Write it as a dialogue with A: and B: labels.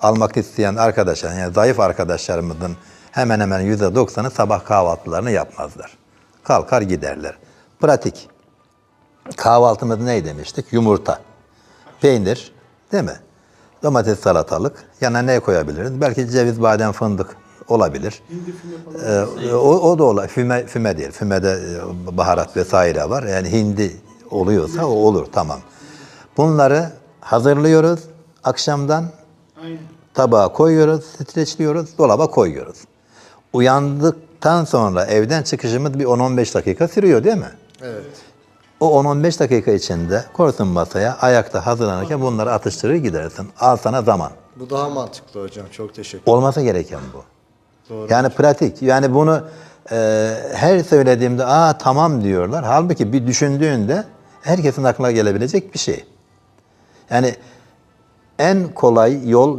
A: almak isteyen arkadaşlar, yani zayıf arkadaşlarımızın hemen hemen yüzde doksanı sabah kahvaltılarını yapmazlar. Kalkar giderler. Pratik. Kahvaltımız ne demiştik? Yumurta, peynir, değil mi? Domates, salatalık. Yana ne koyabiliriz? Belki ceviz, badem, fındık olabilir. Ee, o, o da olabilir. Füme, füme değil. Fümede e, baharat vesaire var. Yani hindi oluyorsa o olur. Tamam. Bunları hazırlıyoruz. Akşamdan tabağa koyuyoruz, streçliyoruz, dolaba koyuyoruz. Uyandıktan sonra evden çıkışımız bir 10-15 dakika sürüyor değil mi?
B: Evet.
A: O 10-15 dakika içinde korsun masaya ayakta hazırlanırken bunları atıştırır gidersin. Al sana zaman.
B: Bu daha mantıklı hocam. Çok teşekkür ederim.
A: Olması gereken bu.
B: Doğru.
A: Yani pratik. Yani bunu e, her söylediğimde aa tamam diyorlar. Halbuki bir düşündüğünde herkesin aklına gelebilecek bir şey. Yani en kolay yol